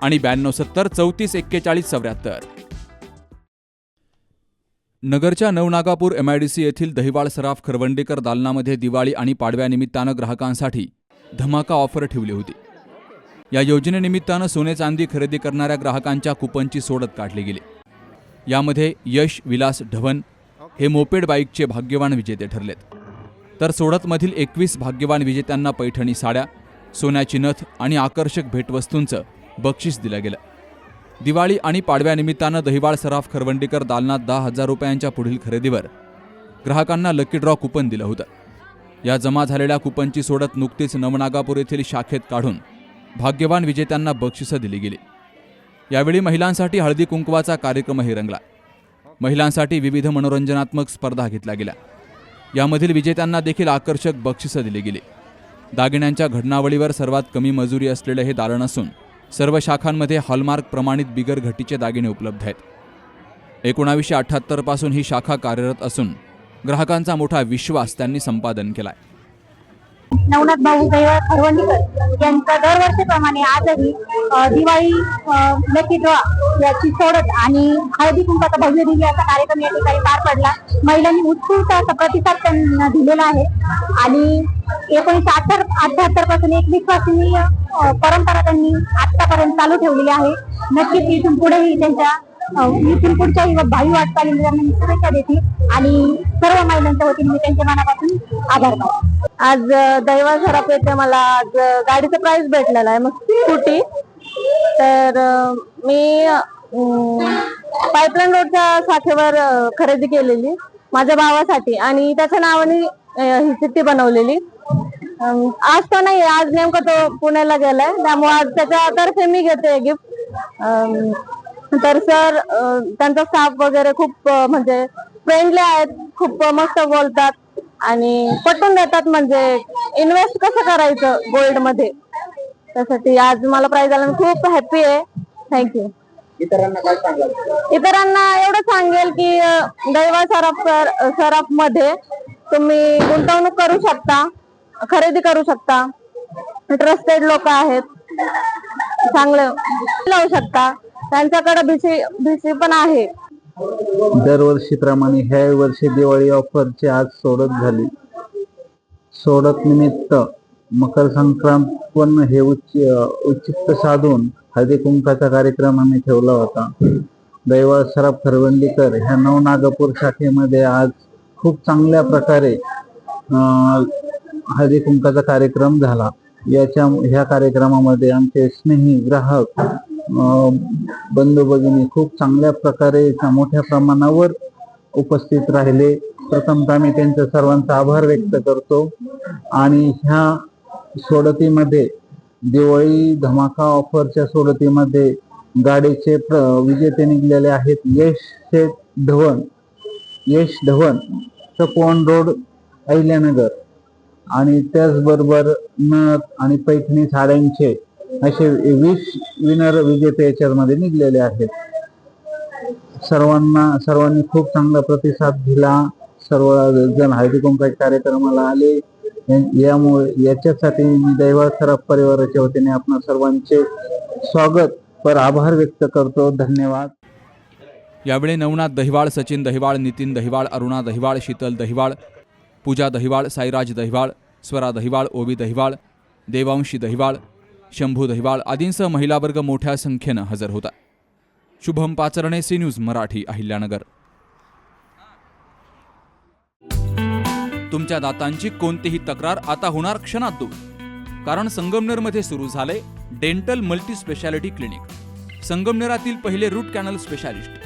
आणि ब्याण्णव सत्तर चौतीस एक्केचाळीस चौऱ्याहत्तर. नगरच्या नवनागापूर एमआयडीसी येथील दहिवाळ सराफ खरवंडेकर दालनामध्ये दिवाळी आणि पाडव्यानिमित्तानं ग्राहकांसाठी धमाका ऑफर ठेवली होती. या योजनेनिमित्तानं सोने चांदी खरेदी करणाऱ्या ग्राहकांच्या कुपनची सोडत काढली गेली. यामध्ये यश विलास ढवन हे मोपेड बाईकचे भाग्यवान विजेते ठरलेत. तर सोडतमधील एकवीस भाग्यवान विजेत्यांना पैठणी साड्या सोन्याची नथ आणि आकर्षक भेटवस्तूंचं बक्षीस दिलं गेलं दिवाळी आणि पाडव्यानिमित्तानं दहिवाळ सराफ खरवंडीकर दालनात दहा हजार रुपयांच्या पुढील खरेदीवर ग्राहकांना लकी ड्रॉ कुपन दिलं होतं. या जमा झालेल्या कुपनची सोडत नुकतीच नवनागापूर येथील शाखेत काढून भाग्यवान विजेत्यांना बक्षिसं दिली गेली. यावेळी महिलांसाठी हळदी कुंकवाचा कार्यक्रमही रंगला. महिलांसाठी विविध मनोरंजनात्मक स्पर्धा घेतल्या गेल्या. यामधील विजेत्यांना देखील आकर्षक बक्षिसं दिली गेली. दागिन्यांच्या घडणावळीवर सर्वात कमी मजुरी असलेलं हे दालन असून सर्व शाखांमध्ये हॉलमार्क प्रमाणित बिगर घटीचे दागिने उपलब्ध आहेत. एकोणावीसशे अठ्ठ्याहत्तरपासून ही शाखा कार्यरत असून ग्राहकांचा मोठा विश्वास त्यांनी संपादन केलाय. नवनाथ भाऊ खरवंडीकर यांचा दरवर्षीप्रमाणे आजही दिवाळी लकी ड्रॉ याची सोडत आणि हळदी कुंकाचा भव्य दिली असा कार्यक्रम या ठिकाणी पार पडला. महिलांनी उत्स्फूर्त असा प्रतिसाद त्यांना दिलेला आहे. आणि एकोणीशे अठ्ठ्याहत्तर अठ्याहत्तरपासून एक विश्वसनीय परंपरा त्यांनी आतापर्यंत चालू ठेवलेली आहे. नक्कीच इथून पुढेही त्यांच्या इथून पुढच्याही भावी वाटचालीला त्यांना शुभेच्छा देतील आणि सर्व महिलांच्या वतीने मी त्यांच्या मनापासून आभार मानते. आज दैवा सराफ येथे मला. आज गाडीचा गाडीचं प्राइस भेटलेला आहे. मग स्कूटी. तर मी पाईपलाईन रोडच्या शाखेवर खरेदी केलेली. माझ्या भावासाठी. आणि त्याच्या नावाने ही चिठ्ठी बनवलेली. आज तो नाही आज नेमका तो पुण्याला गेलाय. त्यामुळे आज त्याच्यातर्फे मी घेते गिफ्ट. तर सर त्यांचा स्टाफ वगैरे खूप म्हणजे फ्रेंडली आहेत. खूप मस्त बोलतात. आणि पटवून देतात म्हणजे इन्व्हेस्ट कसं करायचं गोल्डमध्ये त्यासाठी आज मला प्राइज आला खूप हॅपी आहे. थँक्यू इतरांना काय सांगाल? इतरांना एवढं सांगेल की दैवा सराफ सर- सराफमध्ये तुम्ही गुंतवणूक करू शकता खरेदी करू शकता. ट्रस्टेड लोक आहेत. चांगले लावू शकता. त्यांच्याकडे भिशी भिशी पण आहे. दरवर्षीप्रमाणे ह्या वर्षी दिवाळी ऑफरची आज सोडत झाली. सोडत निमित्त मकर संक्रांत पण हे उच्च उच्चिष्ट साधून हळदी कुंकाचा कार्यक्रम आम्ही ठेवला होता. दैवा सराफ खरवंडीकर ह्या नवनागपूर शाखेमध्ये आज खूप चांगल्या प्रकारे हळदी कुंकाचा कार्यक्रम झाला. याच्या ह्या कार्यक्रमामध्ये आमचे स्नेही ग्राहक बंधू भगिनी खूप चांगल्या प्रकारे मोठ्या प्रमाणावर उपस्थित राहिले. प्रथमतः मी त्यांच्या सर्वांचा आभार व्यक्त करतो. आणि ह्या सोडतीमध्ये दिवाळी धमाका ऑफरच्या सोडतीमध्ये गाडीचे प्र विजेते निघलेले आहेत. यश शेठ धवन यश धवन चकवण रोड अहिल्यानगर. आणि त्याचबरोबर नथ आणि पैठणी साड्यांचे असे वीस विनर विजेते याच्यामध्ये निघलेले आहेत. सर्वांना सर्वांनी खूप चांगला प्रतिसाद दिला. सर्व जण हळदी कुंकाच्या कार्यक्रमाला आले. यामुळे याच्यासाठी मी दैवा सराफ परिवाराच्या वतीने आपण सर्वांचे स्वागत पर आभार व्यक्त करतो. धन्यवाद. यावेळी नवनाथ दहिवाळ सचिन दहिवाळ नितीन दहिवाळ अरुणा दहिवाळ शीतल दहिवाळ पूजा दहिवाळ साईराज दहिवाळ स्वरा दहिवाळ ओबी दहिवाळ देवांशी दहिवाळ शंभू दहिवाळ आदींसह महिला वर्ग मोठ्या संख्येनं हजर होता. Shubham Pacharne C news Marathi Ahilyanagar. तुमच्या दातांची कोणतीही तक्रार आता होणार क्षणात दूर. कारण संगमनेरमध्ये सुरू झाले डेंटल मल्टी स्पेशालिटी क्लिनिक. संगमनेरातील पहिले root canal specialist.